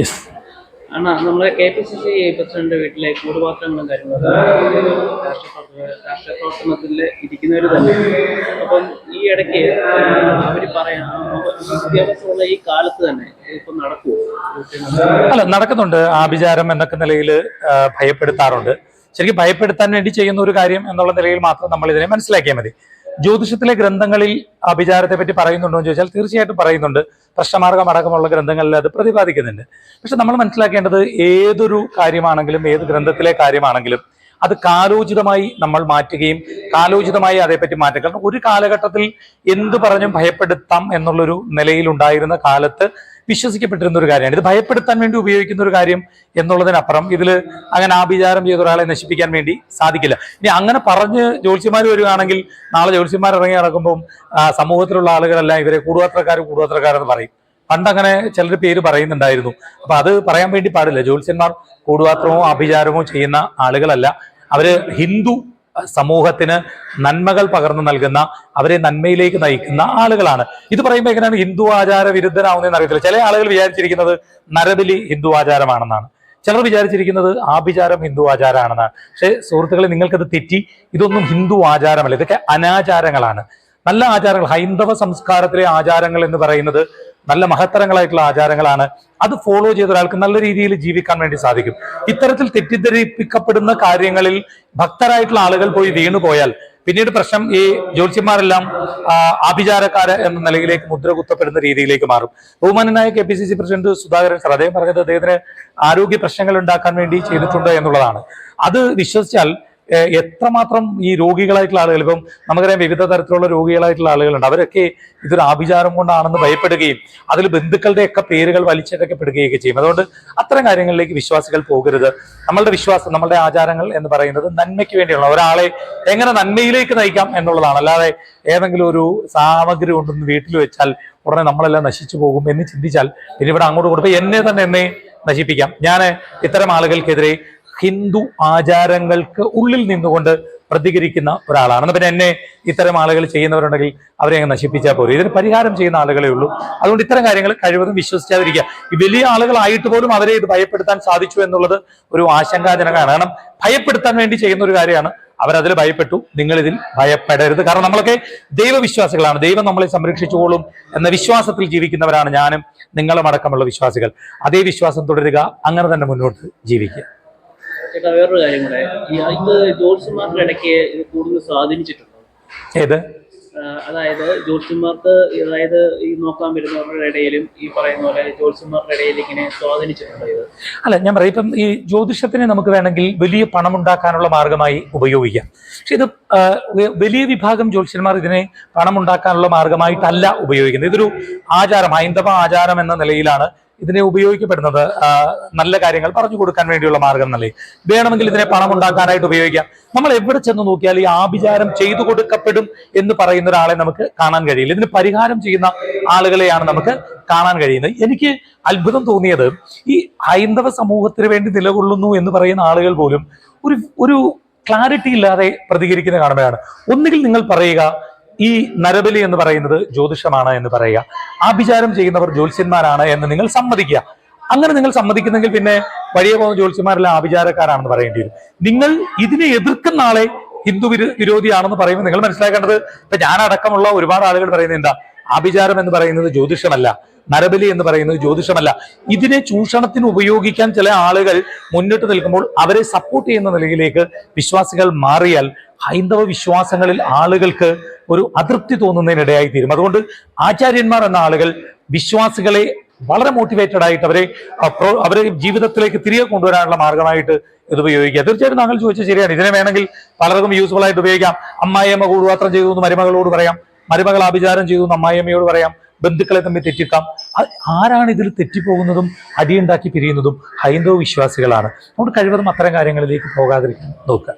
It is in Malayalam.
യെസ് അണ്ണാ നമ്മളെ K P C C president വീട്ടിലെ കൂടുപാത്രങ്ങളും കാര്യങ്ങളും രാഷ്ട്രപ്രവർത്തനത്തിൽ ഇരിക്കുന്നവർ തന്നെ. അപ്പം ഈ ഇടയ്ക്ക് അവർ പറയാം വിദ്യാഭ്യാസമുള്ള ഈ കാലത്ത് തന്നെ ഇപ്പം നടക്കുമോ അല്ല നടക്കുന്നുണ്ട്. ആഭിചാരം എന്നൊക്കെ നിലയിൽ ഭയപ്പെടുത്താറുണ്ട്. ശരിക്കും ഭയപ്പെടുത്താൻ വേണ്ടി ചെയ്യുന്ന ഒരു കാര്യം എന്നുള്ള നിലയിൽ മാത്രം നമ്മൾ ഇതിനെ മനസ്സിലാക്കിയാൽ മതി. ജ്യോതിഷത്തിലെ ഗ്രന്ഥങ്ങളിൽ അഭിചാരത്തെ പറ്റി പറയുന്നുണ്ടോ എന്ന് ചോദിച്ചാൽ തീർച്ചയായിട്ടും പറയുന്നുണ്ട്. പ്രശ്നമാർഗം അടക്കമുള്ള ഗ്രന്ഥങ്ങളിൽ അത് പ്രതിപാദിക്കുന്നുണ്ട്. പക്ഷെ നമ്മൾ മനസ്സിലാക്കേണ്ടത് ഏതൊരു കാര്യമാണെങ്കിലും ഏത് ഗ്രന്ഥത്തിലെ കാര്യമാണെങ്കിലും അത് കാലോചിതമായി നമ്മൾ മാറ്റുകയും കാലോചിതമായി അതേപ്പറ്റി മാറ്റുക. കാരണം ഒരു കാലഘട്ടത്തിൽ എന്ത് പറഞ്ഞും ഭയപ്പെടുത്താം എന്നുള്ളൊരു നിലയിലുണ്ടായിരുന്ന കാലത്ത് വിശ്വസിക്കപ്പെട്ടിരുന്ന ഒരു കാര്യമാണ്. ഇത് ഭയപ്പെടുത്താൻ വേണ്ടി ഉപയോഗിക്കുന്ന ഒരു കാര്യം എന്നുള്ളതിനപ്പുറം ഇതിൽ അങ്ങനെ ആഭിചാരം ചെയ്ത ഒരാളെ നശിപ്പിക്കാൻ വേണ്ടി സാധിക്കില്ല. ഇനി അങ്ങനെ പറഞ്ഞ് ജോത്സ്യന്മാർ വരികയാണെങ്കിൽ നാളെ ജോത്സ്യന്മാർ ഇറങ്ങി നടക്കുമ്പോൾ സമൂഹത്തിലുള്ള ആളുകളെല്ലാം ഇവരെ കൂടുപാത്രക്കാർ കൂടുപാത്രക്കാരെന്ന് പറയും. പണ്ട് അങ്ങനെ ചിലർ പേര് പറയുന്നുണ്ടായിരുന്നു. അപ്പൊ അത് പറയാൻ വേണ്ടി പാടില്ല. ജോത്സ്യന്മാർ കൂടുപാത്രമോ ആഭിചാരമോ ചെയ്യുന്ന ആളുകളല്ല. അവർ ഹിന്ദു സമൂഹത്തിന് നന്മകൾ പകർന്നു നൽകുന്ന അവരെ നന്മയിലേക്ക് നയിക്കുന്ന ആളുകളാണ്. ഇത് പറയുമ്പോൾ എങ്ങനെയാണ് ഹിന്ദു ആചാര വിരുദ്ധനാവുന്നതെന്ന് അറിയത്തില്ല. ചില ആളുകൾ വിചാരിച്ചിരിക്കുന്നത് നരബലി ഹിന്ദു ആചാരമാണെന്നാണ്. ചിലർ വിചാരിച്ചിരിക്കുന്നത് ആഭിചാരം ഹിന്ദു ആചാരമാണെന്നാണ്. പക്ഷേ സുഹൃത്തുക്കളെ നിങ്ങൾക്കത് തെറ്റി. ഇതൊന്നും ഹിന്ദു ആചാരമല്ല. ഇതൊക്കെ അനാചാരങ്ങളാണ്. നല്ല ആചാരങ്ങൾ. ഹൈന്ദവ സംസ്കാരത്തിലെ ആചാരങ്ങൾ എന്ന് പറയുന്നത് നല്ല മഹത്തരങ്ങളായിട്ടുള്ള ആചാരങ്ങളാണ്. അത് ഫോളോ ചെയ്ത ഒരാൾക്ക് നല്ല രീതിയിൽ ജീവിക്കാൻ വേണ്ടി സാധിക്കും. ഇത്തരത്തിൽ തെറ്റിദ്ധരിപ്പിക്കപ്പെടുന്ന കാര്യങ്ങളിൽ ഭക്തരായിട്ടുള്ള ആളുകൾ പോയി വീണുപോയാൽ പിന്നീട് പ്രശ്നം ഈ ജ്യോത്സ്യന്മാരെല്ലാം ആഭിചാരക്കാര് എന്ന നിലയിലേക്ക് മുദ്ര കുത്തപ്പെടുന്ന രീതിയിലേക്ക് മാറും. ബഹുമാനനായ K P C C president Sudhakaran sir അദ്ദേഹം പറഞ്ഞത് അദ്ദേഹത്തിന് ആരോഗ്യ പ്രശ്നങ്ങൾ ഉണ്ടാക്കാൻ വേണ്ടി ചെയ്തിട്ടുണ്ട് എന്നുള്ളതാണ്. അത് വിശ്വസിച്ചാൽ എത്രമാത്രം ഈ രോഗികളായിട്ടുള്ള ആളുകൾ ഇപ്പം നമുക്കറിയാം വിവിധ തരത്തിലുള്ള രോഗികളായിട്ടുള്ള ആളുകളുണ്ട്. അവരൊക്കെ ഇതൊരു ആഭിചാരം കൊണ്ടാണെന്ന് ഭയപ്പെടുകയും അതിൽ ബന്ധുക്കളുടെയൊക്കെ പേരുകൾ വലിച്ചെടുക്കപ്പെടുകയൊക്കെ ചെയ്യും. അതുകൊണ്ട് അത്തരം കാര്യങ്ങളിലേക്ക് വിശ്വാസികൾ പോകരുത്. നമ്മളുടെ വിശ്വാസം നമ്മളുടെ ആചാരങ്ങൾ എന്ന് പറയുന്നത് നന്മയ്ക്ക് വേണ്ടിയുള്ള ഒരാളെ എങ്ങനെ നന്മയിലേക്ക് നയിക്കാം എന്നുള്ളതാണ്. അല്ലാതെ ഏതെങ്കിലും ഒരു സാമഗ്രി കൊണ്ടൊന്ന് വീട്ടിൽ വെച്ചാൽ ഉടനെ നമ്മളെല്ലാം നശിച്ചു പോകും എന്ന് ചിന്തിച്ചാൽ ഇനി ഇവിടെ അങ്ങോട്ട് കൊടുത്ത് എന്നെ തന്നെ എന്നെ നശിപ്പിക്കാം. ഞാൻ ഇത്തരം ആളുകൾക്കെതിരെ ഹിന്ദു ആചാരങ്ങൾക്ക് ഉള്ളിൽ നിന്നുകൊണ്ട് പ്രതികരിക്കുന്ന ഒരാളാണ്. എന്നാൽ പിന്നെ എന്നെ ഇത്തരം ആളുകൾ ചെയ്യുന്നവരുണ്ടെങ്കിൽ അവരെ അങ്ങ് നശിപ്പിച്ചാൽ പോലും ഇതിന് പരിഹാരം ചെയ്യുന്ന ആളുകളെ ഉള്ളൂ. അതുകൊണ്ട് ഇത്തരം കാര്യങ്ങൾ കഴിവതും വിശ്വസിക്കാതിരിക്കുക ഈ വലിയ ആളുകളായിട്ട് പോലും അവരെ ഇത് ഭയപ്പെടുത്താൻ സാധിച്ചു എന്നുള്ളത് ഒരു ആശങ്കാജനകമാണ്. കാരണം ഭയപ്പെടുത്താൻ വേണ്ടി ചെയ്യുന്ന ഒരു കാര്യമാണ്. അവരതിൽ ഭയപ്പെട്ടു. നിങ്ങൾ ഇതിൽ ഭയപ്പെടരുത്. കാരണം നമ്മളൊക്കെ ദൈവവിശ്വാസികളാണ്. ദൈവം നമ്മളെ സംരക്ഷിച്ചുകൊള്ളും എന്ന വിശ്വാസത്തിൽ ജീവിക്കുന്നവരാണ് ഞാനും നിങ്ങളും അടക്കമുള്ള വിശ്വാസികൾ. അതേ വിശ്വാസം തുടരുക. അങ്ങനെ തന്നെ മുന്നോട്ട് ജീവിക്കുക. ചേട്ടാ വേറൊരു കാര്യം കൂടെ. ഇത് ജ്യോത്സ്യന്മാരുടെ ഇടയ്ക്ക് ഇത് കൂടുതൽ സ്വാധീനിച്ചിട്ടുണ്ടോ? ഏത്? അതായത് ജ്യോത്സ്യന്മാർക്ക് അതായത് ഈ നോക്കാൻ വരുന്നവരുടെ ഇടയിലും ഈ പറയുന്ന പോലെ ജ്യോത്സ്യന്മാരുടെ ഇടയിൽ ഇങ്ങനെ സ്വാധീനിച്ചിട്ടുണ്ടോ ഇത്? അല്ല ഞാൻ പറയാം ഇപ്പം ഈ ജ്യോതിഷത്തിനെ നമുക്ക് വേണമെങ്കിൽ വലിയ പണം ഉണ്ടാക്കാനുള്ള മാർഗമായി ഉപയോഗിക്കാം. പക്ഷെ ഇത് വലിയ വിഭാഗം ജ്യോത്സ്യന്മാർ ഇതിനെ പണം ഉണ്ടാക്കാനുള്ള മാർഗമായിട്ടല്ല ഉപയോഗിക്കുന്നത്. ഇതൊരു ആചാരം ഹൈന്ദവ ആചാരം എന്ന നിലയിലാണ് ഇതിനെ ഉപയോഗിക്കപ്പെടുന്നത് നല്ല കാര്യങ്ങൾ പറഞ്ഞു കൊടുക്കാൻ വേണ്ടിയുള്ള മാർഗം എന്നല്ലേ? വേണമെങ്കിൽ ഇതിനെ പണം ഉണ്ടാക്കാനായിട്ട് ഉപയോഗിക്കാം. നമ്മൾ എവിടെ ചെന്ന് നോക്കിയാൽ ഈ ആഭിചാരം ചെയ്തു കൊടുക്കപ്പെടും എന്ന് പറയുന്ന ഒരാളെ നമുക്ക് കാണാൻ കഴിയില്ല. ഇതിന് പരിഹാരം ചെയ്യുന്ന ആളുകളെയാണ് നമുക്ക് കാണാൻ കഴിയുന്നത്. എനിക്ക് അത്ഭുതം തോന്നിയത് ഈ ഹൈന്ദവ സമൂഹത്തിന് വേണ്ടി നിലകൊള്ളുന്നു എന്ന് പറയുന്ന ആളുകൾ പോലും ഒരു ഒരു ക്ലാരിറ്റി ഇല്ലാതെ പ്രതികരിക്കുന്ന കാണുമ്പോഴാണ്. ഒന്നുകിൽ നിങ്ങൾ പറയുക ഈ നരബലി എന്ന് പറയുന്നത് ജ്യോതിഷമാണ് എന്ന് പറയുക. ആഭിചാരം ചെയ്യുന്നവർ ജ്യോത്സ്യന്മാരാണ് എന്ന് നിങ്ങൾ സമ്മതിക്കുക. അങ്ങനെ നിങ്ങൾ സമ്മതിക്കുന്നെങ്കിൽ പിന്നെ വഴിയെ പോകുന്ന ജ്യോത്സ്യന്മാരെല്ലാം ആഭിചാരക്കാരാണെന്ന് പറയേണ്ടി വരും. നിങ്ങൾ ഇതിനെ എതിർക്കുന്ന ആളെ ഹിന്ദു വിരോധിയാണെന്ന് പറയുമ്പോൾ നിങ്ങൾ മനസ്സിലാക്കേണ്ടത് ഇപ്പൊ ഞാനടക്കമുള്ള ഒരുപാട് ആളുകൾ പറയുന്നത് എന്താ? ആഭിചാരം എന്ന് പറയുന്നത് ജ്യോതിഷമല്ല. നരബലി എന്ന് പറയുന്നത് ജ്യോതിഷമല്ല. ഇതിനെ ചൂഷണത്തിന് ഉപയോഗിക്കാൻ ചില ആളുകൾ മുന്നിട്ട് നിൽക്കുമ്പോൾ അവരെ സപ്പോർട്ട് ചെയ്യുന്ന നിലയിലേക്ക് വിശ്വാസികൾ മാറിയാൽ ഹൈന്ദവ വിശ്വാസങ്ങളിൽ ആളുകൾക്ക് ഒരു അതൃപ്തി തോന്നുന്നതിനിടയായി തീരും. അതുകൊണ്ട് ആചാര്യന്മാർ എന്ന ആളുകൾ വിശ്വാസികളെ വളരെ മോട്ടിവേറ്റഡ് ആയിട്ട് അവരെ അവരെ ജീവിതത്തിലേക്ക് തിരികെ കൊണ്ടുവരാനുള്ള മാർഗമായിട്ട് ഇത് ഉപയോഗിക്കുക. തീർച്ചയായിട്ടും താങ്കൾ ചോദിച്ചത് ശരിയാണ്. ഇതിനെ വേണമെങ്കിൽ പലർക്കും യൂസ്ഫുൾ ആയിട്ട് ഉപയോഗിക്കാം. അമ്മായിയമ്മ കൂടുപാത്രം ചെയ്തു എന്ന് മരുമകളോട് പറയാം. മരുമകൾ ആഭിചാരം ചെയ്തു എന്ന് അമ്മായിയമ്മയോട് പറയാം. ബന്ധുക്കളെ തമ്മിൽ തെറ്റിക്കാം. ആരാണ് ഇതിൽ തെറ്റിപ്പോകുന്നതും അടിയുണ്ടാക്കി പിരിയുന്നതും ഹൈന്ദവ വിശ്വാസികളാണ്. അതുകൊണ്ട് കഴിവതും അത്തരം കാര്യങ്ങളിലേക്ക് പോകാതിരിക്കാൻ നോക്കുക.